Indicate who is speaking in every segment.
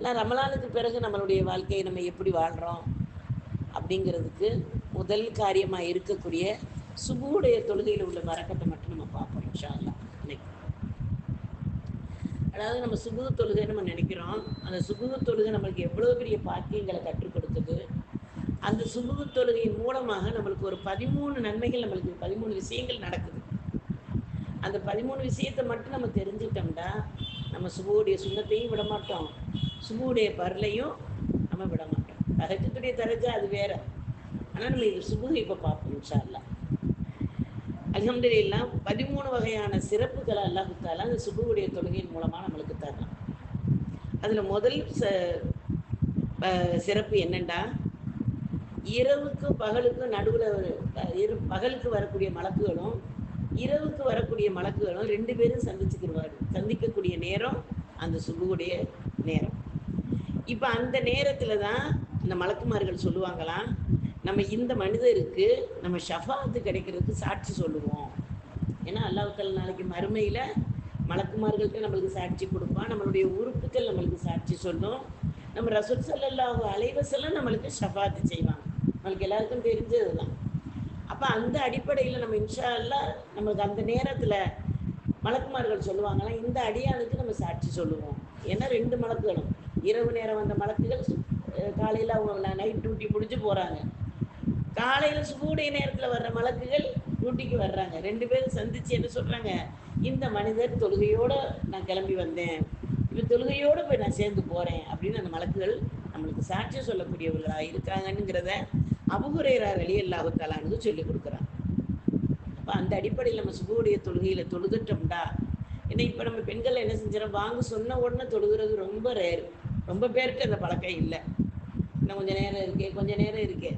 Speaker 1: ஆனால் ரமலானுக்கு பிறகு நம்மளுடைய வாழ்க்கையை நம்ம எப்படி வாழ்கிறோம் அப்படிங்கிறதுக்கு முதல் காரியமாக இருக்கக்கூடிய சுபுடைய தொழுகையில் உள்ள வரக்கத்தை மட்டும் நம்ம பார்ப்போம் இன்ஷா அல்லாஹ் இன்னைக்கு. அதாவது நம்ம சுபு தொழுகை நம்ம நினைக்கிறோம். அந்த சுபு தொழுகை நம்மளுக்கு எவ்வளோ பெரிய பாக்கியங்களை கற்றுக் கொடுக்குது அந்த சுபு தொழுகையின் மூலமாக நம்மளுக்கு ஒரு பதிமூணு நன்மைகள் நம்மளுக்கு பதிமூணு விஷயங்கள் நடக்குது. அந்த பதிமூணு விஷயத்தை மட்டும் நம்ம தெரிஞ்சுக்கிட்டோம்னா நம்ம சுபுவுடைய சுண்ணத்தையும் விட மாட்டோம் சுபுவுடைய பரலையும் நம்ம விட மாட்டோம். தகஜத்துடைய தரஜா அது வேற. ஆனால் நம்ம இது சுபு இப்போ பார்ப்போம் இன்ஷா அல்லாஹ் பதிமூணு வகையான சிறப்புகளை அல்லாஹு அந்த சுபுவுடைய தொழுகையின் மூலமாக நம்மளுக்கு தரலாம் அதில் முதல் ச சிறப்பு என்னண்டா? இரவுக்கும் பகலுக்கும் நடுவில் இரு பகலுக்கு வரக்கூடிய மலக்குகளும் இரவுக்கு வரக்கூடிய மலக்குகளும் ரெண்டு பேரும் சந்திச்சுக்கிடுவாரு சந்திக்கக்கூடிய நேரம் அந்த சுபுவுடைய நேரம். இப்போ அந்த நேரத்தில் தான் இந்த மலக்குமார்கள் சொல்லுவாங்களாம் நம்ம இந்த மனிதருக்கு நம்ம ஷஃபாத்து கிடைக்கிறதுக்கு சாட்சி சொல்லுவோம். ஏன்னா அல்லாவுக்கல் நாளைக்கு மறுமையில் மலக்குமார்கள்ட்ட நம்மளுக்கு சாட்சி கொடுப்பான். நம்மளுடைய உறுப்புகள் நம்மளுக்கு சாட்சி சொல்லும். நம்ம ரசூல் ஸல்லல்லாஹு அலைவசெல்லாம் நம்மளுக்கு ஷஃபாத்து செய்வாங்க. நம்மளுக்கு எல்லாருக்கும் தெரிஞ்சது தான் அப்போ அந்த அடிப்படையில் நம்ம இன்ஷா அல்லா நம்மளுக்கு அந்த நேரத்தில் மலக்குமார்கள் சொல்லுவாங்களாம் இந்த அடியானுக்கு நம்ம சாட்சி சொல்லுவோம். ஏன்னா ரெண்டு மலக்குகளும். இரவு நேரம் வந்த மலக்குகள் காலையில் அவங்க நைட் டியூட்டி முடிஞ்சு போகிறாங்க காலையில் சூடைய நேரத்தில் வர்ற மலக்குகள் டியூட்டிக்கு வர்றாங்க. ரெண்டு பேரும் சந்திச்சு என்ன சொல்கிறாங்க இந்த மனிதர் தொழுகையோடு நான் கிளம்பி வந்தேன். இப்போ தொழுகையோடு போய் நான் சேர்ந்து போகிறேன் அப்படின்னு அந்த மலக்குகள் நம்மளுக்கு சாட்சியம் சொல்லக்கூடியவர்களாக இருக்காங்கன்னுங்கிறத அபுகுரேரார் அலி அல்லாஹு சொல்லி கொடுக்குறாங்க. அப்போ அந்த அடிப்படையில் நம்ம சுகுடைய தொழுகையில் தொழுதுட்டோம்டா. ஏன்னா இப்போ நம்ம பெண்கள் என்ன செஞ்சிடறோம்? வாங்க சொன்ன உடனே தொழுகிறது ரொம்ப ரேர் ரொம்ப பேருக்கு அந்த பழக்கம் இல்லை. இன்னும் கொஞ்சம் நேரம் இருக்கே கொஞ்சம் நேரம் இருக்கே.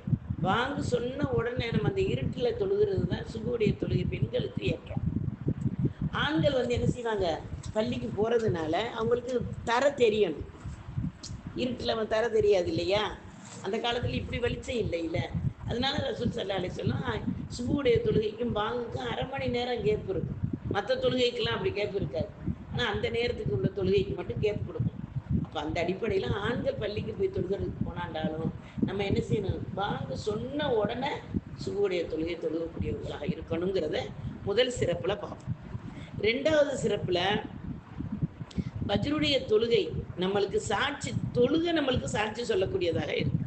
Speaker 1: வாங்க சொன்ன உடனே நம்ம அந்த இருட்டில் தொழுகிறது தான் சுகுடைய தொழுகை பெண்களுக்கு ஏற்றம் ஆண்கள் வந்து என்ன செய்வாங்க? பள்ளிக்கு போகிறதுனால அவங்களுக்கு தர தெரியணும். இருட்டில் அவன் தர தெரியாது இல்லையா? அந்த காலத்தில் இப்படி வெளிச்சம் இல்லை இல்லை. அதனால ரசூல் சல்லா அலி சொல்லம் சுபுடைய தொழுகைக்கும் பாங்குக்கும் அரை மணி நேரம் கேப் இருக்கும். மற்ற தொழுகைக்கெல்லாம் அப்படி கேப் இருக்காது. ஆனால் அந்த நேரத்துக்கு உள்ள தொழுகைக்கு மட்டும் கேப் கொடுக்கும். அப்போ அந்த அடிப்படையில் ஆண்கள் பள்ளிக்கு போய் தொழுகிறதுக்கு போனாண்டாலும் நம்ம என்ன செய்யணும்? பாங்கு சொன்ன உடனே சுகுடைய தொழுகை தொழுகக்கூடியவர்களாக இருக்கணுங்கிறத முதல் சிறப்பில் பார்ப்போம். ரெண்டாவது சிறப்பில் பஜ்ருடைய தொழுகை நம்மளுக்கு சாட்சி தொழுகை நம்மளுக்கு சாட்சி சொல்லக்கூடியதாக இருக்கு.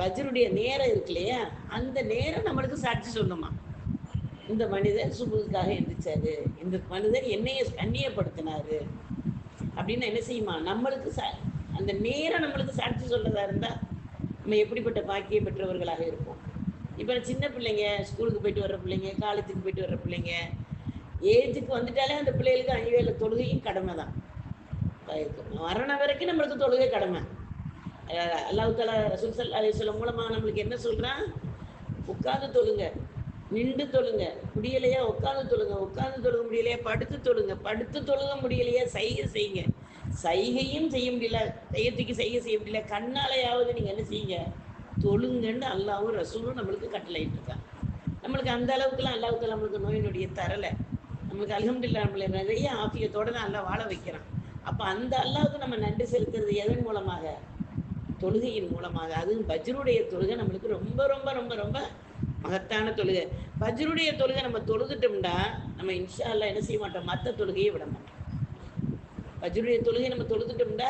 Speaker 1: பஜ்ருடைய நேரம் இருக்கு இல்லையா? அந்த நேரம் நம்மளுக்கு சாட்சி சொல்லுமா? இந்த மனிதர் சுபுக்காக எந்திரிச்சாரு. இந்த மனிதர் என்னைய கண்ணியப்படுத்தினாரு அப்படின்னு என்ன செய்யுமா? நம்மளுக்கு ச அந்த நேரம் நம்மளுக்கு சாட்சி சொல்றதா இருந்தா நம்ம எப்படிப்பட்ட பாக்கியம் பெற்றவர்களாக இருப்போம். இப்போ சின்ன பிள்ளைங்க ஸ்கூலுக்கு போயிட்டு வர்ற பிள்ளைங்க காலேஜுக்கு போயிட்டு வர்ற பிள்ளைங்க ஏஜுக்கு வந்துட்டாலே அந்த பிள்ளைகளுக்கு அணிவேல தொழுகையும் கடமை தான். மரணம் வரைக்கும் நம்மளுக்கு தொழுகை கடமை. அஹ் அல்லாஹ் தாலா ரசூல் சல்லா மூலமாக நம்மளுக்கு என்ன சொல்றான்? உட்காந்து தொழுங்க. நின்று தொழுங்க. முடியலையா? உட்காந்து தொழுங்க. உட்காந்து தொழுக முடியலையா? படுத்து தொழுங்க. படுத்து தொழுக முடியலையா? சைகை செய்யுங்க. சைகையும் செய்ய முடியல. கையத்துக்கு சைகை செய்ய முடியல. கண்ணாலையாவது நீங்க என்ன செய்யுங்க? தொழுங்கன்னு அல்லாவும் ரசூலும் நம்மளுக்கு கட்டளையிட்டு இருக்காங்க. நம்மளுக்கு அந்த அளவுக்குலாம் அல்லாவுக்கு நம்மளுக்கு நோய் நொடியை தரலை. நம்மளுக்கு அலகம்டில்லா நம்மளை நிறைய ஆஃபியத்தோட தான் அல்லாஹ் வாழ வைக்கிறான். அப்போ அந்த அல்லாவுக்கு நம்ம நன்றி செலுத்துறது எதன் மூலமாக? தொழுகையின் மூலமாக. அதுவும் பஜ்ருடைய தொழுகை நம்மளுக்கு ரொம்ப ரொம்ப ரொம்ப ரொம்ப மகத்தான தொழுகை. பஜ்ருடைய தொழுகை நம்ம தொழுதுட்டோம்னா நம்ம இன்ஷா என்ன செய்ய மாட்டோம்? மற்ற தொழுகையை விட மாட்டோம். பஜ்ருடைய தொழுகை நம்ம தொழுதுட்டோம்னா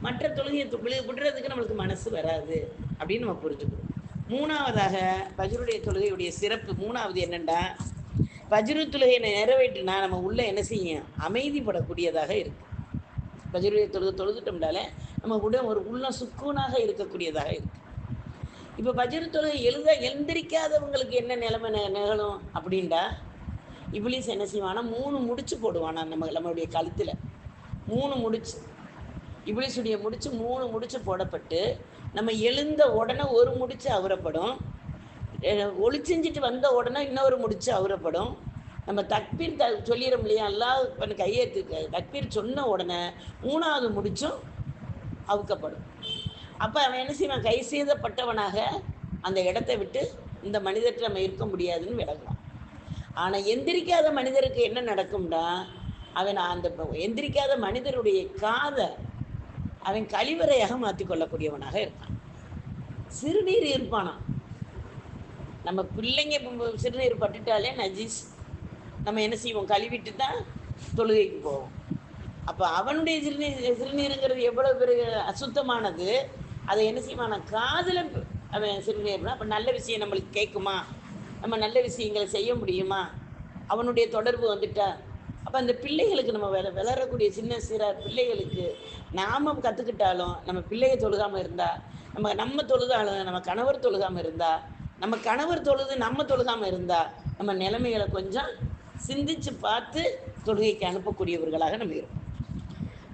Speaker 1: மற்ற தொழுகையை விழு- விடுறதுக்கு நம்மளுக்கு மனசு வராது அப்படின்னு நம்ம புரிஞ்சுக்கணும் மூணாவதாக பஜ்ருடைய தொழுகையுடைய சிறப்பு மூணாவது என்னென்னா பஜ்ரு தொழுகையை நிறைவேற்றினா நம்ம உள்ள என்ன செய்யும் அமைதிப்படக்கூடியதாக இருக்கு. பஜ்ருடைய தொழுகை தொழுதுட்டோம்னால நம்ம உடல் ஒரு உள்ள சுக்கூனாக இருக்கக்கூடியதாக இருக்கு. இப்போ பஜ்ரு தொழுகை எழுத எழுந்திரிக்காதவங்களுக்கு என்ன நிலைமை நிகழும் அப்படின்டா இப்ளீஸ் என்ன செய்வானா மூணு முடிச்சு போடுவானா நம்ம நம்மளுடைய கழுத்தில். மூணு முடிச்சு. இப்ளீஸுடைய முடிச்சு மூணு முடிச்சு போடப்பட்டு நம்ம எழுந்த உடனே ஒரு முடிச்சு அவரப்படும். ஒளி ஒளிச்செஞ்சிட்டு வந்த உடனே இன்னொரு முடிச்சு அவரப்படும். நம்ம தக்பீர் த சொல்லிடும் இல்லையா? எல்லாம் கையெழுத்து தக்பீர் சொன்ன உடனே மூணாவது முடிச்சும் அவுக்கப்படும். அப்போ அவன் என்ன செய்வான்? கை செய்தப்பட்டவனாக அந்த இடத்தை விட்டு இந்த மனிதர்கிட்ட நம்ம இருக்க முடியாதுன்னு விலகுவான் ஆனால் எந்திரிக்காத மனிதருக்கு என்ன நடக்கும்னா அவன் அந்த எந்திரிக்காத மனிதருடைய காதை அவன் கழிவறையாக மாற்றி கொள்ளக்கூடியவனாக இருப்பான். சிறுநீர் இருப்பானா? நம்ம பிள்ளைங்க சிறுநீர் பட்டுட்டாலே நஜீஸ் நம்ம என்ன செய்வோம்? கழுவிட்டு தான் தொழுகைக்கு போவோம். அப்போ அவனுடைய சிறுநீர் சிறுநீருங்கிறது எவ்வளோ பெரிய அசுத்தமானது? அதை என்ன செய்வான் காதில் அவன் சிறுநீர்னா அப்போ நல்ல விஷயம் நம்மளுக்கு கேட்குமா? நம்ம நல்ல விஷயங்களை செய்ய முடியுமா? அவனுடைய தொடர்பு வந்துட்டா. அப்போ அந்த பிள்ளைகளுக்கு நம்ம விள விளரக்கூடிய சின்ன சிற பிள்ளைகளுக்கு நாம் கற்றுக்கிட்டாலும் நம்ம பிள்ளைய தொழுகாமல் இருந்தா நம்ம நம்ம தொழுதாலும் நம்ம கணவர் தொழுகாமல் இருந்தா நம்ம கணவர் தொழுது நம்ம தொழுகாமல் இருந்தா நம்ம நிலைமைகளை கொஞ்சம் சிந்திச்சு பார்த்து தொழுகைக்கு அனுப்பக்கூடியவர்களாக நம்ம இருப்போம்.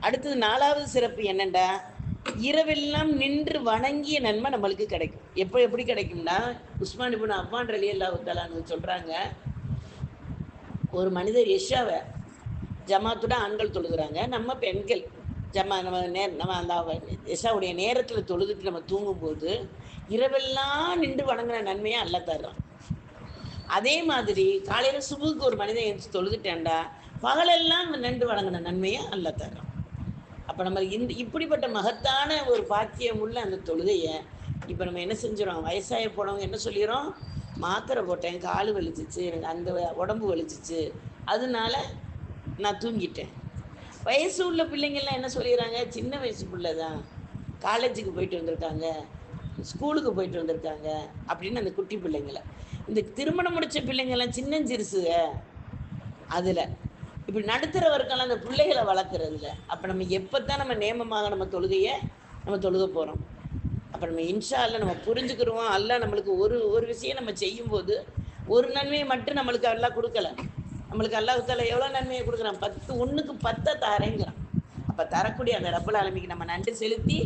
Speaker 1: அடுத்தது நாலாவது சிறப்பு என்னென்னா இரவெல்லாம் நின்று வணங்கிய நன்மை நம்மளுக்கு கிடைக்கும். எப்போ எப்படி கிடைக்கும்னா உஸ்மான் இபுன் அவ்வான் ரலி அல்லாஹு சொல்கிறாங்க ஒரு மனிதர் எஷாவை ஜமாத்துட ஆண்கள் தொழுகிறாங்க நம்ம பெண்கள். ஜமா நம்ம நே நம்ம அந்த யஷாவுடைய நேரத்தில் தொழுதுட்டு நம்ம தூங்கும்போது இரவெல்லாம் நின்று வணங்கின நன்மையை அல்ல தர்றான். அதே மாதிரி காலையில் சுபுக்கு ஒரு மனிதன் எழுந்து தொழுதுட்டேன்டா பகலெல்லாம் நின்று வணங்கின நன்மையை அல்ல தர்றான். அப்போ நம்ம இந்த இப்படிப்பட்ட மகத்தான ஒரு பாக்கியம் உள்ள அந்த தொழுகையை இப்போ நம்ம என்ன செஞ்சிடறோம் வயசாய போனவங்க என்ன சொல்லிடுறோம் மாத்திரை போட்டேன் கால் வலிச்சிச்சு எனக்கு அந்த உடம்பு வலிச்சிச்சு. அதனால நான் தூங்கிட்டேன். வயசு உள்ள பிள்ளைங்கள்லாம் என்ன சொல்லிடுறாங்க சின்ன வயசு பிள்ளை தான் காலேஜுக்கு போயிட்டு வந்திருக்காங்க. ஸ்கூலுக்கு போயிட்டு வந்திருக்காங்க அப்படின்னு அந்த குட்டி பிள்ளைங்களை. இந்த திருமணம் முடித்த பிள்ளைங்கள்லாம் சின்னஞ்சிறுசுக. அதில் இப்படி நடுத்தர அந்த பிள்ளைகளை வளர்க்குறதுல. அப்போ நம்ம எப்போ தான் நம்ம நேமமாக நம்ம தொழுகையை நம்ம தொழுக போகிறோம் அப்போ நம்ம இன்ஷா அல்ல நம்ம புரிஞ்சுக்கிறோம்? அல்ல நம்மளுக்கு ஒரு ஒரு விஷயம் நம்ம செய்யும்போது ஒரு நன்மையை மட்டும் நம்மளுக்கு எல்லாம் கொடுக்கல. நம்மளுக்கு அல்லாஹால எவ்வளோ நன்மையை கொடுக்குறான்? பத்து ஒன்றுக்கு பத்தை தரேங்கிறான். அப்போ தரக்கூடிய அந்த ரப்பல் அலமைக்கு நம்ம நன்றி செலுத்தி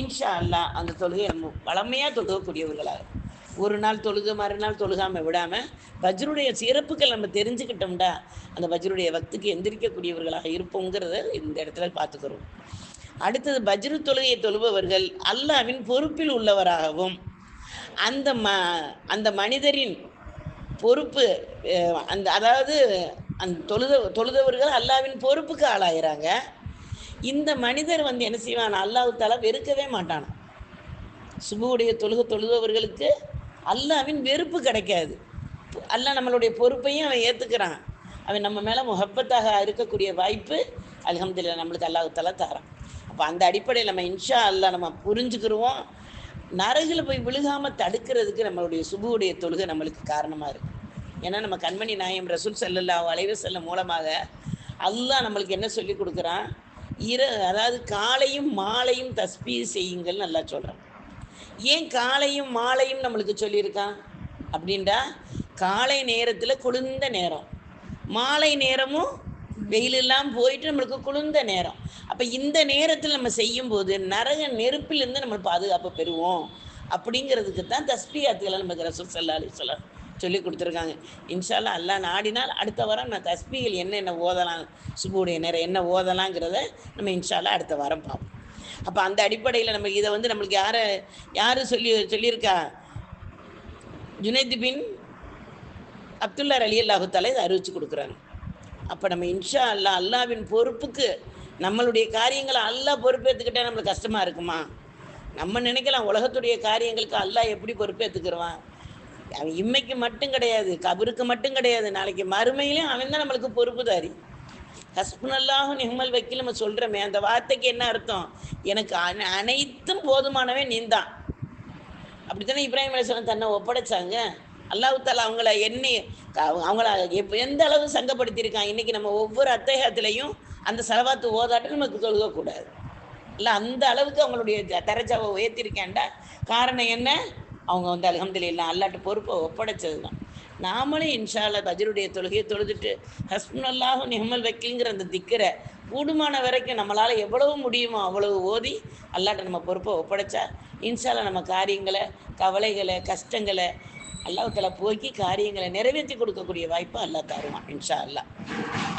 Speaker 1: இன்ஷா அல்லா அந்த தொழுகை நம்ம வளமையாக தொழுகக்கூடியவர்களாக. ஒரு நாள் தொழுது மறுநாள் தொழுகாமல் விடாமல் வஜ்ருடைய சிறப்புகள் நம்ம தெரிஞ்சுக்கிட்டோம்டா அந்த வஜ்ருடைய வக்துக்கு எந்திரிக்கக்கூடியவர்களாக இருப்போங்கிறத இந்த இடத்துல பார்த்துக்கிறோம். அடுத்தது பஜ்ரு தொழுகையை தொழுபவர்கள் அல்லாவின் பொறுப்பில் உள்ளவராகவும் அந்த ம அந்த மனிதரின் பொறுப்பு அந்த அதாவது அந்த தொழுத தொழுதவர்கள் அல்லாவின் பொறுப்புக்கு ஆளாகிறாங்க இந்த மனிதர் வந்து என்ன செய்வான்? அல்லாஹ் தாலா வெறுக்கவே மாட்டான். சுபுவுடைய தொழுக தொழுதவர்களுக்கு அல்லாவின் வெறுப்பு கிடைக்காது. அல்லாஹ் நம்மளுடைய பொறுப்பையும் அவன் ஏற்றுக்கிறான் அவன் நம்ம மேலே முகப்பத்தாக இருக்கக்கூடிய வாய்ப்பு அலமதுல்லா நம்மளுக்கு அல்லாஹ் தரான். அப்போ அந்த அடிப்படையில் நம்ம இன்ஷா அல்லாஹ் நம்ம புரிஞ்சுக்கிருவோம். நரகில் போய் விழுகாமல் தடுக்கிறதுக்கு நம்மளுடைய சுபுவுடைய தொழுகை நம்மளுக்கு காரணமாக இருக்குது ஏன்னா நம்ம கண்மணி நாயம் ரசூல் செல்லல்லா அலைஹி செல்ல மூலமாக அல்லாஹ் நம்மளுக்கு என்ன சொல்லி கொடுக்குறான்? இர அதாவது காலையும் மாலையும் தஸ்பீ செய்யுங்கள் நல்லா சொல்கிறான் ஏன் காலையும் மாலையும் நம்மளுக்கு சொல்லியிருக்கான் அப்படின்டா காலை நேரத்தில் குளிர்ந்த நேரம். மாலை நேரமும் வெயிலெல்லாம் போயிட்டு நம்மளுக்கு குளிர்ந்த நேரம். அப்போ இந்த நேரத்தில் நம்ம செய்யும்போது நரக நெருப்பிலிருந்து நம்ம பாதுகாப்பு பெறுவோம். அப்படிங்கிறதுக்கு தான் தஸ்பியாத்துக்களை நமக்கு ரசூல் சல்லா அலிஸ்லாம் சொல்லி கொடுத்துருக்காங்க. இன்ஷால்லா அல்லா நாடினால் அடுத்த வாரம் நான் தஸ்பிகள் என்னென்ன ஓதலாம் சுபுடைய நேரம் என்ன ஓதலாங்கிறத நம்ம இன்ஷால்லா அடுத்த வாரம் பார்ப்போம். அப்போ அந்த அடிப்படையில் நம்ம இதை வந்து நம்மளுக்கு யாரை யார் சொல்லி சொல்லியிருக்கா? ஜுனைத் பின் அப்துல்லா அலி அல்லாஹுத்தால இதை அறிவிச்சு கொடுக்குறாங்க. அப்போ நம்ம இன்ஷா அல்லா அல்லாவின் பொறுப்புக்கு நம்மளுடைய காரியங்களை அல்லா பொறுப்பேற்றுக்கிட்டே நம்மளுக்கு கஷ்டமாக இருக்குமா? நம்ம நினைக்கலாம் உலகத்துடைய காரியங்களுக்கு அல்லாஹ் எப்படி பொறுப்பேற்றுக்கிறவான் அவன் இம்மைக்கு மட்டும் கிடையாது கபருக்கு மட்டும் கிடையாது நாளைக்கு மறுமையிலும் அவன் தான் நம்மளுக்கு பொறுப்புதாரி. ஹஸ்புனல்லாஹும் நிஹ்மல் வக்கீல் நம்ம சொல்கிறோமே அந்த வார்த்தைக்கு என்ன அர்த்தம்? எனக்கு அனை அனைத்தும் போதுமானவே நீந்தான். அப்படித்தானே இப்ராஹிம் அலிஸ்லாம் தன்னை ஒப்படைச்சாங்க? அல்லாஹால அவங்கள எண்ணி அவங்கள எந்த அளவு சங்கப்படுத்தியிருக்கான் இன்னைக்கு நம்ம ஒவ்வொரு அத்தேகத்திலையும் அந்த செலவாத்து ஓதாட்டம் நமக்கு தொழுகக்கூடாது. இல்லை அந்த அளவுக்கு அவங்களுடைய த- தரஜாவை உயர்த்திருக்கேன்டா காரணம் என்ன? அவங்க வந்து அல்ஹம்துலில்லாஹ் அல்லாட்டு பொறுப்பை ஒப்படைச்சது தான் நாமளும் இன்ஷால்லா பஜருடைய தொழுகையை தொழுதுட்டு ஹஸ்புனல்லாஹும் நிஹமல் வக்கீல்ங்கிற அந்த திக்கரை கூடுமான வரைக்கும் நம்மளால் எவ்வளவு முடியுமோ அவ்வளவு ஓதி அல்லாட்ட நம்ம பொறுப்பை ஒப்படைச்சா இன்ஷால்லா நம்ம காரியங்களை கவலைகளை கஷ்டங்களை அல்லாஹ்தால போக்கி காரியங்களை நிறைவேற்றி கொடுக்கக்கூடிய வாய்ப்பு அல்லா தருவான் இன்ஷா அல்லாஹ்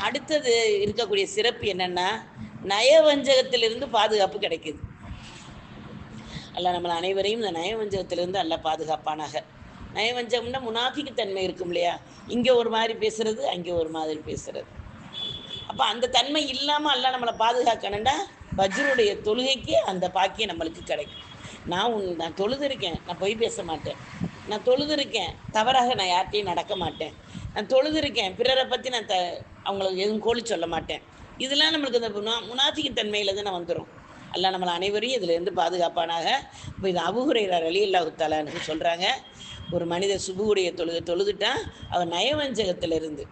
Speaker 1: அடுத்தது இருக்கக்கூடிய சிறப்பு என்னென்னா நயவஞ்சகத்திலிருந்து பாதுகாப்பு கிடைக்குது. அல்ல நம்மளை அனைவரையும் இந்த நயவஞ்சகத்திலிருந்து அல்ல பாதுகாப்பானாக. நயவஞ்சம்னா முனாஃபிக்கு தன்மை இருக்கும் இல்லையா? இங்கே ஒரு மாதிரி பேசுறது அங்கே ஒரு மாதிரி பேசுறது. அப்போ அந்த தன்மை இல்லாமல் அல்லாஹ் நம்மளை பாதுகாக்கணும்டா பஜ்ருடைய தொழுகைக்கு அந்த பாக்கியம் நம்மளுக்கு கிடைக்கும். நான் உன் நான் தொழுதுருக்கேன் நான் பொய் பேச மாட்டேன். நான் தொழுதுருக்கேன் தவறாக நான் யார்கிட்டையும் நடக்க மாட்டேன். நான் தொழுதுருக்கேன் பிறரை பற்றி நான் த அவங்களுக்கு எதுவும் கோழி சொல்ல மாட்டேன். இதெல்லாம் நம்மளுக்கு இந்த முனாஃபிக்கு தன்மையில் தானே வந்துடும் அல்ல நம்மளை அனைவரையும் இதுலேருந்து பாதுகாப்பானாக. இப்போ இது அபுகுரையர் அலி அல்லாஹுத்தாலான்னு சொல்கிறாங்க ஒரு மனிதர் சுபுவுடைய தொழுது தொழுதுட்டான் அவர் நயவஞ்சகத்திலிருந்து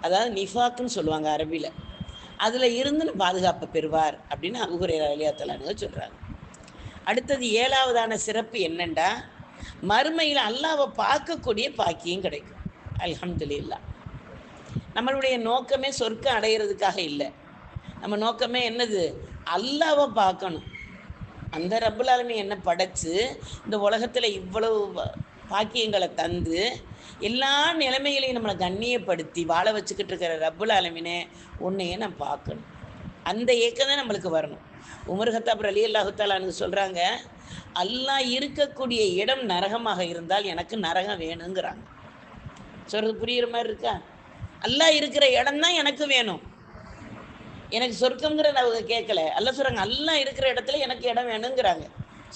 Speaker 1: அதாவது நிஃபாக்குன்னு சொல்லுவாங்க அரபியில் அதில் இருந்து பாதுகாப்பு பெறுவார் அப்படின்னு அபுகுரையர் அலியாத்தலானுங்க சொல்கிறாங்க அடுத்தது ஏழாவதான சிறப்பு என்னண்டா? மறுமையில் அல்லாவை பார்க்கக்கூடிய பாக்கியம் கிடைக்கும். அல்ஹம்துலில்லாஹ். நம்மளுடைய நோக்கமே சொர்க்கம் அடையிறதுக்காக இல்லை. நம்ம நோக்கமே என்னது? அல்லாவை பார்க்கணும். அந்த ரப்புலாலுமே என்ன படைச்சு இந்த உலகத்தில் இவ்வளவு பாக்கியங்களை தந்து எல்லா நிலைமைகளையும் நம்மளை கண்ணியப்படுத்தி வாழ வச்சுக்கிட்டு இருக்கிற ரப்புல் ஆலமீனே உன்னையே நான் பார்க்கணும். அந்த ஏக்கம் தான் நம்மளுக்கு வரணும். உமர்ஹத்தாப் அலி அல்லாஹுத்தாலான்னு சொல்கிறாங்க அல்லாஹ் இருக்கக்கூடிய இடம் நரகமாக இருந்தால் எனக்கு நரகம் வேணுங்கிறாங்க. சொல்கிறது புரியுற மாதிரி இருக்கா? அல்லாஹ் இருக்கிற இடம் தான் எனக்கு வேணும். எனக்கு சொர்க்கங்கிறத அவங்க கேட்கல. அல்ல சொல்கிறாங்க அல்லாஹ் இருக்கிற இடத்துல எனக்கு இடம் வேணுங்கிறாங்க.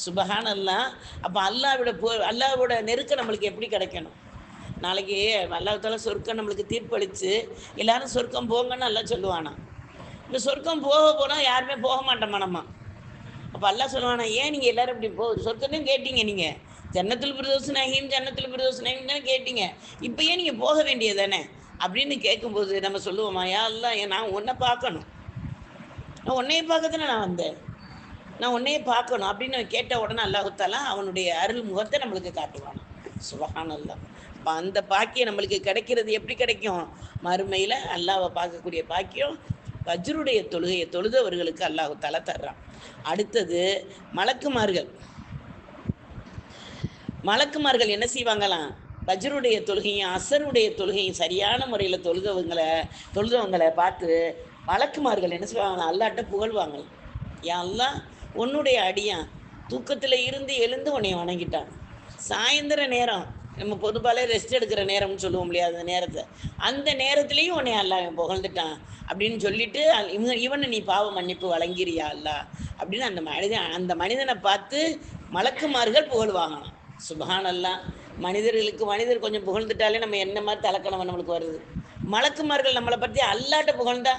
Speaker 1: சுபஹான் அல்லாஹ் அப்போ அல்லாவோட போ அல்லாவோட நெருக்கம் நம்மளுக்கு எப்படி கிடைக்கணும்? நாளைக்கு அல்லாத்தால சொர்க்கம் நம்மளுக்கு தீர்ப்பளித்து எல்லாரும் சொர்க்கம் போங்கன்னு எல்லாம் சொல்லுவானா? இந்த சொர்க்கம் போக போனால் யாருமே போக மாட்டோமா நம்ம? அப்போ அல்லாஹ் சொல்லுவானா ஏன் நீங்கள் எல்லோரும் இப்படி போ சொர்க்கத்தையும் கேட்டீங்க நீங்கள் ஜன்னத்தில் பிரதோஸ் நகீம் ஜன்னத்தில் பிரதோஸ் நகீம் தானே கேட்டீங்க. இப்போ ஏன் நீங்கள் போக வேண்டியது தானே? அப்படின்னு கேட்கும்போது நம்ம சொல்லுவோமா யா அல்லாஹ் நான் உன்னை பார்க்கணும். நான் உன்னைய பார்க்க தானே நான் வந்தேன். நான் உன்னைய பார்க்கணும் அப்படின்னு கேட்ட உடனே அல்லாஹுத்தாலா அவனுடைய அருள் முகத்தை நம்மளுக்கு காட்டுவான். சுபஹான் அப்போ அந்த பாக்கியம் நம்மளுக்கு கிடைக்கிறது எப்படி கிடைக்கும்? மறுமையில் அல்லாவை பார்க்கக்கூடிய பாக்கியம் வஜ்ருடைய தொழுகையை தொழுதவர்களுக்கு அல்லாஹுத்தாலா தர்றான். அடுத்தது மலக்குமார்கள். மலக்குமார்கள் என்ன செய்வாங்களாம்? பஜ்ருடைய தொழுகையும் அசருடைய தொழுகையும் சரியான முறையில் தொழுதவங்களை தொழுதவங்களை பார்த்து மலக்குமார்கள் என்ன செய்வாங்க அல்லாட்ட புகழ்வாங்க யா உன்னுடைய அடியான் தூக்கத்தில் இருந்து எழுந்து உன்னை வணங்கிட்டான். சாயந்தர நேரம் நம்ம பொதுப்பாலே ரெஸ்ட் எடுக்கிற நேரம்னு சொல்லுவோம் இல்லையா அந்த நேரத்தை. அந்த நேரத்துலேயும் உன்னை அல்லா புகழ்ந்துட்டான் அப்படின்னு சொல்லிட்டு அல்- இவங்க இவனை நீ பாவ மன்னிப்பு வழங்கிறியா அல்லா? அப்படின்னு அந்த மனிதன் அந்த மனிதனை பார்த்து மலக்குமார்கள் புகழ்வாங்களாம். சுபஹான் மனிதர்களுக்கு மனிதர் கொஞ்சம் புகழ்ந்துட்டாலே நம்ம என்ன மாதிரி தலக்கணம் நம்மளுக்கு வருது? மலக்குமார்கள் நம்மளை பற்றி அல்லாட்ட புகழ்ந்தா?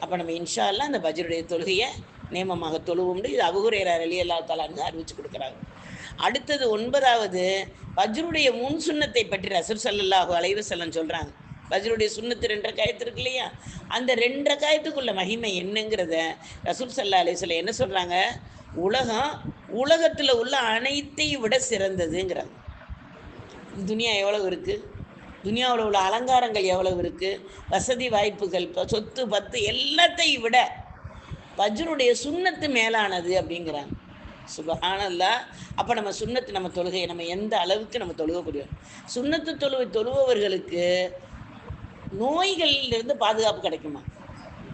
Speaker 1: அப்போ நம்ம இன்ஷா அல்லா அந்த பஜருடைய தொழுகையை நேமமாக தொழுவோம்னு இது அபுகுரேரர் அலி அல்லா தாலான்னு அறிவிச்சு கொடுக்குறாங்க. அடுத்தது ஒன்பதாவது பஜ்ருடைய முன் சுண்ணத்தை பற்றி ரசூர் ஸல்லல்லாஹு அலைஹி சொல்கிறாங்க பஜ்ருடைய சுண்ணத்து ரெண்டரை காயத்து இருக்கு இல்லையா? அந்த ரெண்டரை காயத்துக்குள்ள மகிமை என்னங்கிறத ரசூல் சல்லா அலைவசல்ல என்ன சொல்கிறாங்க உலகம் உலகத்தில் உள்ள அனைத்தையும் விட சிறந்ததுங்கிறாங்க. துனியா எவ்வளவு இருக்குது துனியாவில் உள்ள அலங்காரங்கள் எவ்வளவு இருக்குது வசதி வாய்ப்புகள் இப்போ சொத்து பத்து எல்லாத்தையும் விட வஜ்ருடைய சுண்ணத்து மேலானது அப்படிங்கிறாங்க. சுபஹானல்லா. அப்போ நம்ம சுண்ணத்து நம்ம தொழுகையை நம்ம எந்த அளவுக்கு நம்ம தொழுகக்கூடிய சுண்ணத்து தொழுவை தொழுபவர்களுக்கு நோய்களிலிருந்து பாதுகாப்பு கிடைக்குமா?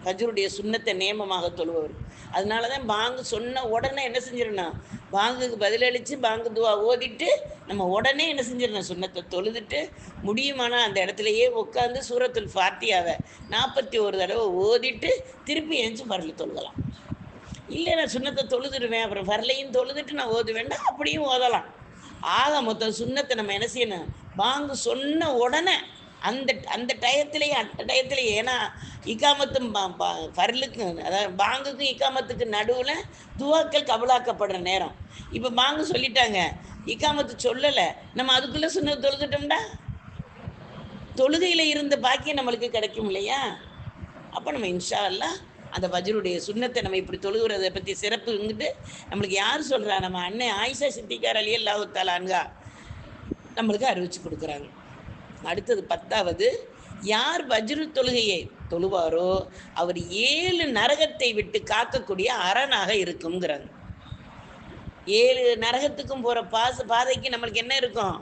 Speaker 1: ஹஜருடைய சுண்ணத்தை நேமமாக தொழுபவர். அதனால தான் பாங்கு சொன்ன உடனே என்ன செஞ்சிடணும்? பாங்குக்கு பதிலளித்து பாங்கு துவா ஓதிட்டு நம்ம உடனே என்ன செஞ்சிடணும்? சுண்ணத்தை தொழுதுட்டு முடியுமானா அந்த இடத்துலையே உட்காந்து சூரத்துல் ஃபாத்தியாவை நாற்பத்தி ஒரு தடவை ஓதிட்டு திருப்பி எழுந்து பரல தொழுகலாம். இல்லை நான் சுண்ணத்தை தொழுதுடுவேன் அப்புறம் வரலையும் தொழுதுட்டு நான் ஓதுவேன்டா அப்படியும் ஓதலாம். ஆக மொத்தம் சுண்ணத்தை நம்ம என்ன செய்யணும்? பாங்கு சொன்ன உடனே அந்த அந்த டயத்திலேயே அந்த டயத்திலேயே ஏன்னா இக்காமத்தும் பா- பா- அதாவது பாங்குக்கும் இக்காமத்துக்கு நடுவில் துவாக்கள் கபலாக்கப்படுற நேரம். இப்போ பாங்கு சொல்லிட்டாங்க இக்காமத்து சொல்லலை நம்ம அதுக்குள்ளே சுண்ண தொழுதுட்டோம்டா? தொழுகையில் இருந்த பாக்கியம் நம்மளுக்கு கிடைக்கும் இல்லையா? அப்போ நம்ம இன்ஷா அல்லா அந்த வஜருடைய சுண்ணத்தை நம்ம இப்படி தொழுகிறத பற்றி சிறப்புங்கிட்டு நம்மளுக்கு யார் சொல்கிறா நம்ம அண்ணன் ஆயிஷா சித்திகார் அலி அல்லாஹு தாலான்கா நம்மளுக்கு அறிவிச்சு கொடுக்குறாங்க. அடுத்தது பத்தாவது யார் வஜ்ரு தொழுகையை தொழுவாரோ அவர் ஏழு நரகத்தை விட்டு காக்கக்கூடிய அரணாக இருக்குங்கிறாங்க ஏழு நரகத்துக்கும் போகிற பாச பாதைக்கு நம்மளுக்கு என்ன இருக்கும்?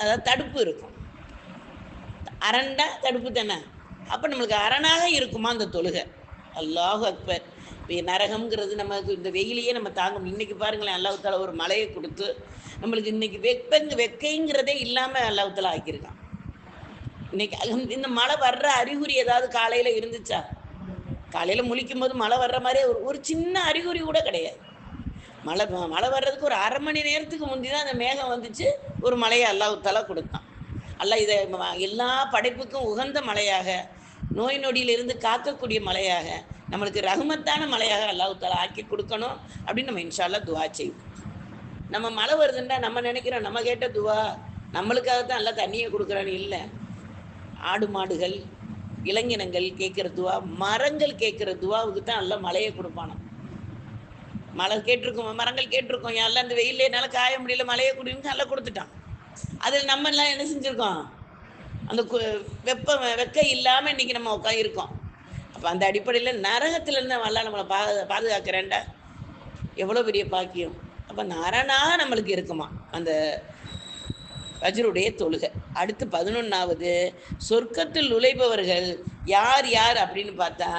Speaker 1: அதாவது தடுப்பு இருக்கும். அரண்டா தடுப்பு தானே? அப்போ நம்மளுக்கு அரணாக இருக்குமா அந்த தொழுகை? அல்லாஹ் அக்பர். இப்போ நரகம்ங்கிறது நமக்கு இந்த வெயிலையே நம்ம தாங்க இன்றைக்கி இன்னைக்கு பாருங்களேன் அல்லாஹால ஒரு மலையை கொடுத்து நம்மளுக்கு இன்னைக்கு வெப்பங்க வெக்கைங்கிறதே இல்லாமல் அல்லாஹால ஆக்கியிருக்கான். இன்னைக்கு இந்த மழை வர்ற அறிகுறி ஏதாவது காலையில் இருந்துச்சா? காலையில் முழிக்கும் போது மழை வர்ற மாதிரியே ஒரு ஒரு சின்ன அறிகுறி கூட கிடையாது. மழை மழை வர்றதுக்கு ஒரு அரை மணி நேரத்துக்கு முந்தி தான் அந்த மேகம் வந்துச்சு. ஒரு மழையை அல்லாஹால கொடுத்தான். அல்ல இதை எல்லா படைப்புக்கும் உகந்த மழையாக நோய் நொடியிலிருந்து காக்கக்கூடிய மழையாக நம்மளுக்கு ரகுமத்தான மழையாக அல்லாஹால ஆக்கி கொடுக்கணும் அப்படின்னு நம்ம இன்ஷால்லா துவா செய்வோம். நம்ம மழை வருதுன்னா நம்ம நினைக்கிறோம் நம்ம கேட்ட துவா நம்மளுக்காக தான் நல்லா தண்ணியை கொடுக்குறான்னு இல்லை. ஆடு மாடுகள் இளைஞனங்கள் கேட்குற துவா மரங்கள் கேட்குற துவாவுக்கு தான் நல்லா மழையை கொடுப்பானோ மழை கேட்டிருக்கோம் மரங்கள் கேட்டிருக்கோம். எல்லாம் அந்த வெயிலே என்னால் காய முடியல மழையை குடின்னு நல்லா கொடுத்துட்டான். அதில் நம்ம எல்லாம் என்ன செஞ்சுருக்கோம்? அந்த கு- வெப்பம் வெக்க இல்லாமல் இன்னைக்கு நம்ம உட்காந்துருக்கோம் அப்போ அந்த அடிப்படையில் நரகத்திலேருந்து நல்லா நம்மளை பா பாதுகாக்கிறேன்டா எவ்வளோ பெரிய பாக்கியம். அப்போ நரனா நம்மளுக்கு இருக்குமா அந்த வஜ்ருடைய தொழுகை. அடுத்து பதினொன்றாவது சொர்க்கத்தில் நுழைபவர்கள் யார் யார் அப்படின்னு பார்த்தா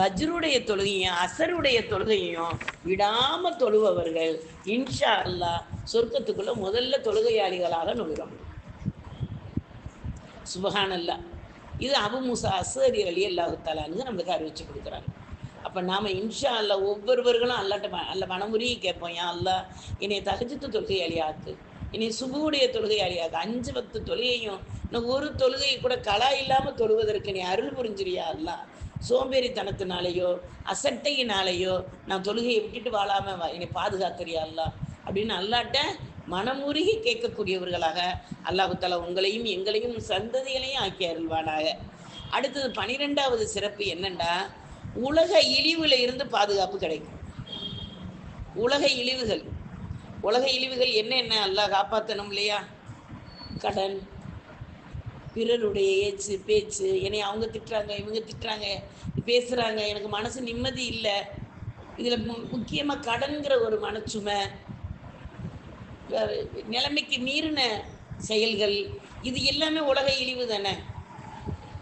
Speaker 1: வஜ்ருடைய தொழுகையும் அசருடைய தொழுகையும் விடாமல் தொழுபவர்கள் இன்ஷா அல்லாஹ் சொர்க்கத்துக்குள்ள முதல்ல தொழுகையாளிகளாக நுழைவாங்க சுபஹானல்லா. இது அபு முசா அசரி அலி அல்லாஹு தாலான்னு நம்மளுக்கு அறிவிச்சு கொடுக்குறாங்க. அப்போ நாம் இன்ஷா அல்லா ஒவ்வொருவர்களும் அல்லாட்ட அல்ல மனமுறியை கேட்போம் யா அல்லா என்னை தகஜத்து தொழுகையாளி இனி என்னை சுபுடைய தொழுகையாளி ஆக்கு அஞ்சு பத்து தொழுகையும் இன்னும் ஒரு தொழுகையை கூட கலா இல்லாமல் தொழுவதற்கு நீ அருள் புரிஞ்சிரியா அல்லா. சோம்பேறித்தனத்தினாலேயோ அசட்டையினாலேயோ நான் தொழுகையை விட்டுட்டு வாழாம வா- என்னை பாதுகாக்கிறியா அல்லா? அப்படின்னு அல்லாட்ட மனமுருகி கேட்கக்கூடியவர்களாக அல்லாஹு உங்களையும் எங்களையும் சந்ததிகளையும் ஆக்கி அருள்வானாக. அடுத்தது பனிரெண்டாவது சிறப்பு என்னண்டா? உலக இழிவுல இருந்து பாதுகாப்பு கிடைக்கும். உலக இழிவுகள். உலக இழிவுகள் என்னென்ன? அல்லாஹ் காப்பாற்றணும் இல்லையா கடன் பிறருடைய ஏச்சு பேச்சு என்னை அவங்க திட்டுறாங்க இவங்க திட்டுறாங்க பேசுகிறாங்க எனக்கு மனசு நிம்மதி இல்லை. இதில் முக்கியமாக கடன்கிற ஒரு மனச்சுமை. நிலைமைக்கு மீறின செயல்கள் இது எல்லாமே உலக இழிவு தானே?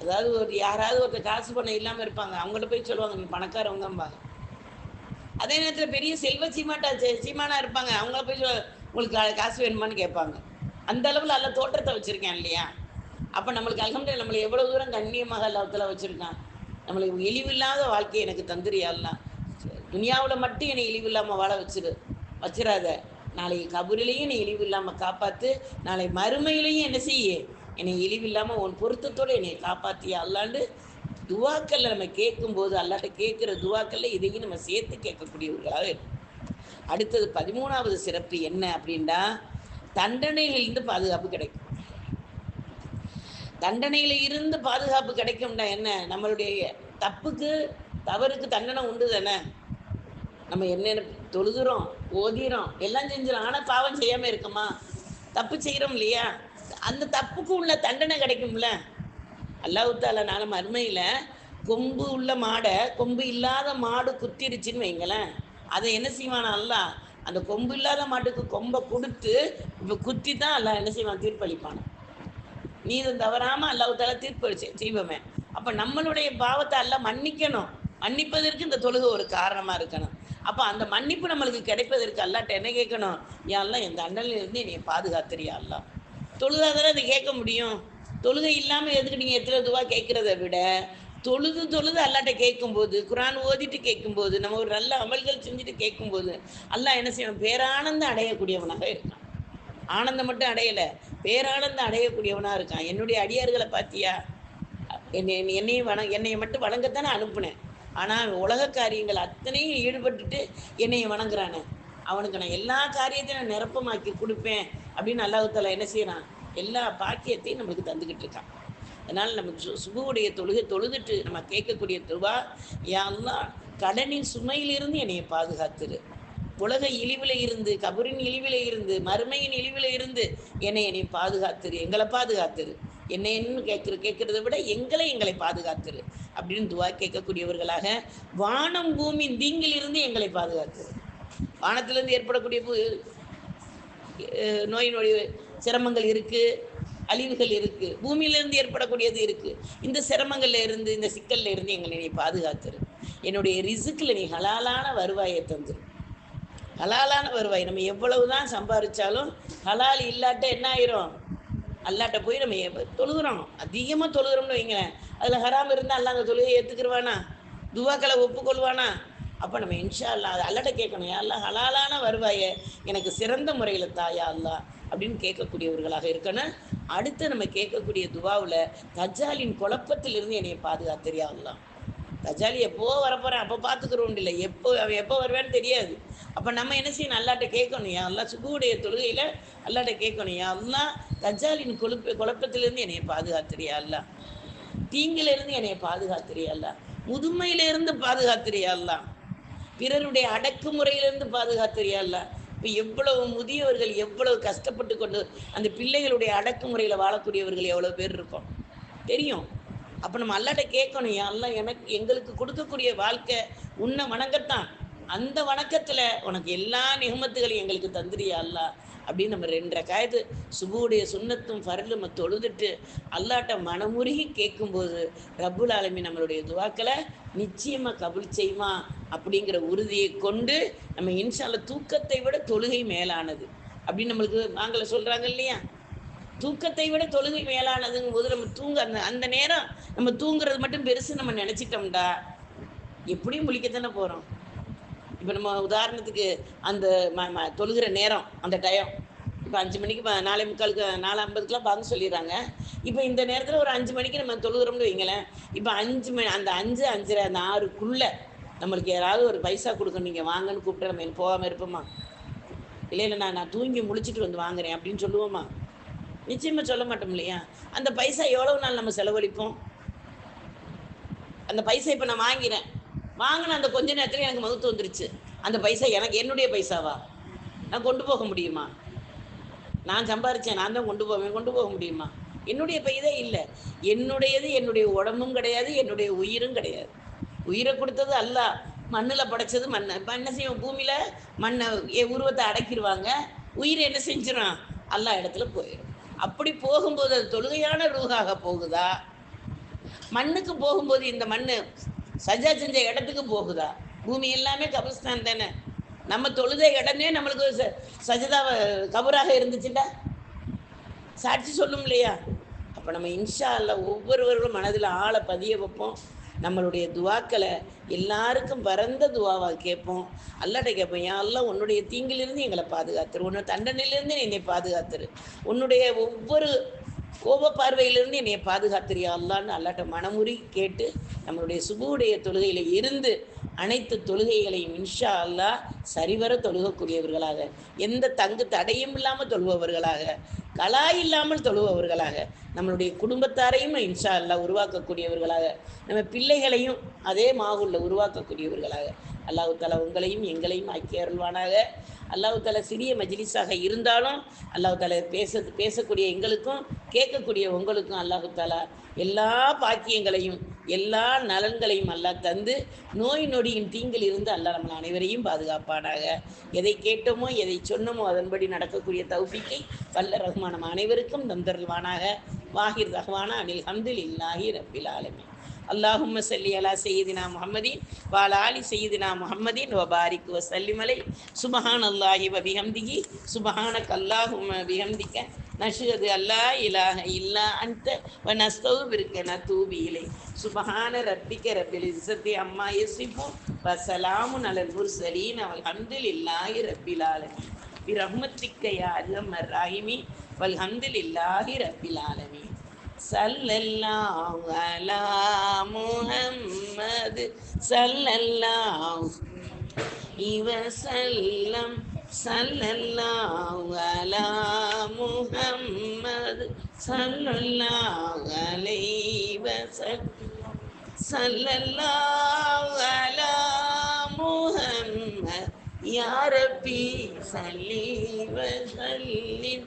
Speaker 1: அதாவது ஒரு யாராவது ஒருத்தர் காசு பணம் இல்லாமல் இருப்பாங்க. அவங்கள்ட்ட போய் சொல்லுவாங்க நீ பணக்காரவங்கம்பாங்க. அதே நேரத்தில் பெரிய செல்வ சீமாட்டா சீமானா இருப்பாங்க. அவங்கள போய் உங்களுக்கு காசு வேணுமான்னு கேட்பாங்க. அந்த அளவில் நல்ல தோற்றத்தை வச்சுருக்கேன் இல்லையா? அப்போ நம்மளுக்கு அலமது நம்மளை எவ்வளோ தூரம் கண்ணியமாக அல்லாத்தில் வச்சுருக்கான். நம்மளுக்கு இழிவில்லாத வாழ்க்கையை எனக்கு தந்துரியாலாம் துனியாவில் மட்டும் என்னை இழிவு இல்லாமல் வாழ வச்சிரு வச்சிடாத நாளைக்கு கபூரிலையும் என்னை இழிவு இல்லாமல் காப்பாற்று நாளை மறுமையிலையும் என்ன செய்ய? என்னை இழிவு இல்லாமல் உன் பொருத்தத்தோடு என்னை காப்பாற்றியா அல்லாண்டு துவாக்கல்ல நம்ம கேட்கும்போது அல்லாட்ட கேட்குற துவாக்கல்ல இதையும் நம்ம சேர்த்து கேட்கக்கூடியவர்களாக இருக்கும் அடுத்தது பதிமூணாவது சிறப்பு என்ன அப்படின்னா தண்டனையிலிருந்து பாதுகாப்பு கிடைக்கும். தண்டனையில இருந்து பாதுகாப்பு கிடைக்கும்டா என்ன? நம்மளுடைய தப்புக்கு தவறுக்கு தண்டனை உண்டு தானே? நம்ம என்னென்ன தொழுதுறோம் ஓதிறோம் எல்லாம் செஞ்சிடும் ஆனால் பாவம் செய்யாமல் இருக்கோமா? தப்பு செய்கிறோம் இல்லையா? அந்த தப்புக்கு உள்ள தண்டனை கிடைக்கும்ல? அல்லாஹ் தாலா நாளை மறுமையில் கொம்பு உள்ள மாடை கொம்பு இல்லாத மாடு குத்திருச்சுன்னு வைங்களேன். அதை என்ன செய்வானா அல்லா? அந்த கொம்பு இல்லாத மாட்டுக்கு கொம்பை கொடுத்து இப்போ குத்தி தான் அல்லா என்ன செய்வான்? தீர்ப்பளிப்பான். நீ தவறாம அல்லாஹ் தாலா தீர்ப்பு செய்- அப்ப நம்மளுடைய பாவத்தை அல்ல மன்னிக்கணும். மன்னிப்பதற்கு இந்த தொழுகை ஒரு காரணமா இருக்கணும். அப்ப அந்த மன்னிப்பு நம்மளுக்கு கிடைப்பதற்கு அல்லாட்ட என்ன கேட்கணும்? யாரெல்லாம் என் தண்டனையில இருந்து என்னை பாதுகாத்துறியா அல்லா? தொழுதாதானே அதை கேட்க முடியும். தொழுகை இல்லாம எதுக்கு நீங்க எத்தனை துவா கேட்குறத விட தொழுது தொழுது அல்லாட்ட கேட்கும்போது குரான் ஓதிட்டு கேட்கும்போது நம்ம ஒரு நல்ல அமல்கள் செஞ்சுட்டு கேட்கும்போது அல்லாஹ் என்ன செய்யணும் பேரானந்தம் அடையக்கூடியவனாக இருக்கான். ஆனந்தம் மட்டும் அடையலை பேரானந்தம் அடையக்கூடியவனாக இருக்கான். என்னுடைய அடியார்களை பார்த்தியா என்னை என்னையும் வண என்னையை மட்டும் வணங்கத்தானே அனுப்புனேன். ஆனால் உலக காரியங்கள் அத்தனையும் ஈடுபட்டுட்டு என்னையை வணங்குறானே. அவனுக்கு நான் எல்லா காரியத்தையும் நான் நிரப்பமாக்கி கொடுப்பேன் அப்படின்னு அல்லாஹால என்ன செய்கிறான் எல்லா பாக்கியத்தையும் நம்மளுக்கு தந்துக்கிட்டு இருக்கான். அதனால் நமக்கு சு சுபுவுடைய தொழுகை தொழுதுட்டு நம்ம கேட்கக்கூடிய துவா யா கடனின் சுமையிலிருந்து என்னையை பாதுகாத்துரு. உலக இழிவில் இருந்து கபரின் இழிவில் இருந்து மறுமையின் இழிவில் இருந்து என்னை என்னை பாதுகாத்துரு எங்களை பாதுகாத்துரு. என்னன்னு கேட்குற கேட்குறத விட எங்களை எங்களை பாதுகாத்துரு. அப்படின்னு துவா கேட்கக்கூடியவர்களாக வானம் பூமி தீங்கில் இருந்து எங்களை பாதுகாத்துரு. வானத்திலிருந்து ஏற்படக்கூடிய பு- நோய் நொடி சிரமங்கள் இருக்கு அழிவுகள் இருக்கு பூமியிலிருந்து ஏற்படக்கூடியது இருக்கு. இந்த சிரமங்கள்ல இருந்து இந்த சிக்கல்ல இருந்து எங்களை நீ பாதுகாத்துரு. என்னுடைய ரிசுக்கில் நீ ஹலாலான வருவாயை தந்துரு. ஹலாலான வருவாய். நம்ம எவ்வளவுதான் சம்பாதிச்சாலும் ஹலால் இல்லாட்ட என்ன ஆயிரும்? அல்லாட்ட போய் நம்ம தொழுகிறோம். அதிகமாக தொழுகிறோம்னு வைங்களேன். அதில் ஹராம் இருந்தால் அல்ல அந்த தொழுகையை ஏற்றுக்குருவானா துவாக்களை ஒப்புக்கொள்வானா? அப்போ நம்ம இன்ஷா அல்லா அது அல்லாட்ட கேட்கணும் யா அல்லா ஹலாலான வருவாயை எனக்கு சிறந்த முறையில் தாயா அல்லா அப்படின்னு கேட்கக்கூடியவர்களாக இருக்கணும். அடுத்து நம்ம கேட்கக்கூடிய துவாவில் தஜாலின் குழப்பத்திலிருந்து என்னை பாதுகாத்திரியா அல்லா தஜாலி எப்போ வரப்போகிறேன் அப்போ பார்த்துக்கிறோம் இல்லை. எப்போ அவன் எப்போ வருவேன்னு தெரியாது. அப்போ நம்ம என்ன செய்யணும்? அல்லாட்ட கேட்கணும். யா அல்லா சுகுடைய தொழுகையில் அல்லாட்ட கேட்கணும். யா அல்லா தஜாலின் கொழுப்பு குழப்பத்திலிருந்து என்னை பாதுகாத்துறியா அல்லா தீங்கிலிருந்து என்னை பாதுகாத்துறியா அல்லா முதுமையிலிருந்து பாதுகாத்துறியா அல்லா பிறருடைய அடக்குமுறையிலிருந்து பாதுகாத்துறியா அல்லா இப்போ எவ்வளவு முதியவர்கள் எவ்வளவு கஷ்டப்பட்டு கொண்டு அந்த பிள்ளைகளுடைய அடக்குமுறையில் வாழக்கூடியவர்கள் எவ்வளோ பேர் இருக்கோம். தெரியும். அப்போ நம்ம அல்லாட்ட கேட்கணும் எல்லாம் எனக்கு எங்களுக்கு கொடுக்கக்கூடிய வாழ்க்கை உன்னை வணங்கத்தான். அந்த வணக்கத்தில் உனக்கு எல்லா நிகமத்துகளையும் எங்களுக்கு தந்துரியா அல்லா அப்படின்னு நம்ம ரெண்டரை காயத்து சுபுடைய சுண்ணத்தும் ஃபரலும் தொழுதுட்டு அல்லாட்ட மனமுருகி கேட்கும்போது ரப்புல் ஆலமி நம்மளுடைய துவாக்களை நிச்சயமாக கபுல் செய்யுமா அப்படிங்கிற உறுதியை கொண்டு நம்ம இன்ஷால்ல தூக்கத்தை விட தொழுகை மேலானது. அப்படின்னு நம்மளுக்கு நாங்கள சொல்கிறாங்க இல்லையா? தூக்கத்தை விட தொழுகை மேலானதுங்கும் போது நம்ம தூங்க அந்த அந்த நேரம் நம்ம தூங்குறது மட்டும் பெருசு நம்ம நினச்சிட்டோம்டா எப்படியும் முழிக்கத்தானே போகிறோம் இப்போ நம்ம உதாரணத்துக்கு அந்த ம தொழுகிற நேரம் அந்த டயம் இப்போ அஞ்சு மணிக்கு நாலே முக்காலுக்கு நாலு ஐம்பதுக்குலாம் பார்க்க சொல்லிடுறாங்க. இப்போ இந்த நேரத்தில் ஒரு அஞ்சு மணிக்கு நம்ம தொழுகிறோம்னு வைங்களேன் இப்போ அஞ்சு மணி அந்த அஞ்சு அஞ்சரை அந்த ஆறுக்குள்ளே நம்மளுக்கு யாராவது ஒரு பைசா கொடுக்கணும். நீங்கள் வாங்கன்னு கூப்பிட்டு நம்ம போகாமல் இருப்போமா? இல்லை இல்லை நான் நான் தூங்கி முழிச்சிட்டு வந்து வாங்குறேன் அப்படின்னு சொல்லுவோமா? நிச்சயமாக சொல்ல மாட்டோம் இல்லையா? அந்த பைசா எவ்வளவு நாள் நம்ம செலவழிப்போம்? அந்த பைசா இப்போ நான் வாங்கிறேன். வாங்கின அந்த கொஞ்ச நேரத்தில் எனக்கு மகுத்து வந்துருச்சு. அந்த பைசா எனக்கு என்னுடைய பைசாவா? நான் கொண்டு போக முடியுமா? நான் சம்பாரிச்சேன் நான் தான் கொண்டு போவேன் கொண்டு போக முடியுமா? என்னுடைய பைதே இல்லை. என்னுடையது என்னுடைய உடம்பும் கிடையாது என்னுடைய உயிரும் கிடையாது. உயிரை கொடுத்தது அல்ல. மண்ணில் படைச்சது மண்ணை. இப்போ என்ன செய்வோம் பூமியில் மண்ணை எ- உருவத்தை அடக்கிடுவாங்க உயிரை என்ன செஞ்சிடும் எல்லா இடத்துல போயிடும் அப்படி போகும்போது அது தொழுகையான ரூகாக போகுதா? மண்ணுக்கு போகும்போது இந்த மண் சஜா செஞ்ச இடத்துக்கு போகுதா? பூமி எல்லாமே கபர்ஸ்தான் தானே? நம்ம தொழுத இடமே நம்மளுக்கு ஒரு ச- கபராக இருந்துச்சுடா. சாட்சி சொல்லும் இல்லையா? அப்போ நம்ம இன்ஷா அல்லா ஒவ்வொருவர்களும் மனதில் ஆளை பதிய வைப்போம். நம்மளுடைய துவாக்களை எல்லாருக்கும் பரந்த துவாவாக கேட்போம். அல்லாட்ட கேட்போம் யா எல்லாம் உன்னுடைய தீங்கிலிருந்து எங்களை பாதுகாத்துரு. உன்னோட தண்டனையிலிருந்து என்னை பாதுகாத்துரு. உன்னுடைய ஒவ்வொரு கோப பார்வையிலிருந்து என்னை பாதுகாத்துறியா அல்லான்னு அல்லாட்ட மனமுறி கேட்டு நம்மளுடைய சுபுடைய தொழுகையில் இருந்து அனைத்து தொழுகைகளையும் இன்ஷா அல்லாஹ் சரிவர தொழுகக்கூடியவர்களாக எந்த தங்கு தடையும் இல்லாமல் தொழுபவர்களாக கலா இல்லாமல் தொழுபவர்களாக நம்மளுடைய குடும்பத்தாரையும் இன்ஷா அல்லாஹ் உருவாக்கக்கூடியவர்களாக நம்ம பிள்ளைகளையும் அதே மாகுள்ள உருவாக்கக்கூடியவர்களாக அல்லாஹு தாலா உங்களையும் எங்களையும் ஆக்கிய அருள்வானாக. அல்லாஹு தாலா சிறிய மஜ்லிஸாக இருந்தாலும் அல்லாஹு தாலா பேச பேசக்கூடிய எங்களுக்கும் கேட்கக்கூடிய உங்களுக்கும் அல்லாஹு தாலா எல்லா பாக்கியங்களையும் எல்லா நலன்களையும் அல்லாஹ் தந்து நோய் நொடியின் தீங்கில் இருந்து அல்லாஹ் நம்ம அனைவரையும் பாதுகாப்பானாக. எதை கேட்டோமோ எதை சொன்னோமோ அதன்படி நடக்கக்கூடிய தௌஃபிக்கை வல்ல ரஹ்மானம் அனைவருக்கும் தந்தருள்வானாக. வாஹிர் ரஹ்வானா அனில் ஹம்தில் இல்லாஹி ரப்பில் ஆலமி அல்லாஹும் சல்லி அலா செய்தினா முகமதீன் வாலாலி செய்தினா முகமதீன் வபாரிக் வசல்லிமலை சுபஹான் அல்லாஹி வபிஹம்திகி சுபஹான கல்லாஹும் பிஹம்திக்க. நஷது அல்லா இலாஹ இல்லா அந்த வ நஸ்தவுபிருக்க ந தூபி இலை. சுபஹான ரப்பிக்க ரப்பில் இசத்தி அம்மா எசிபு வசலாமு நலல் சரீன் அவள் ஹந்தில் இல்லாஹி ரப்பிலாலமி பிரம்மத்திக்கையா அல்லம் ராஹிமி வல் ஹந்தில் இல்லாஹி ரப்பிலாலமி சல்லல்லாஹு அலா முஹம்மது சல்லல்லாஹு. இவசல்லம் சல்லல்லாஹு அலா முஹம்மது சல்லல்லாஹு அலைஹி வஸல்லம். சல்லல்லாஹு அலா முஹம்மது. யா ரப்பி சல்லி வஸல்லிம்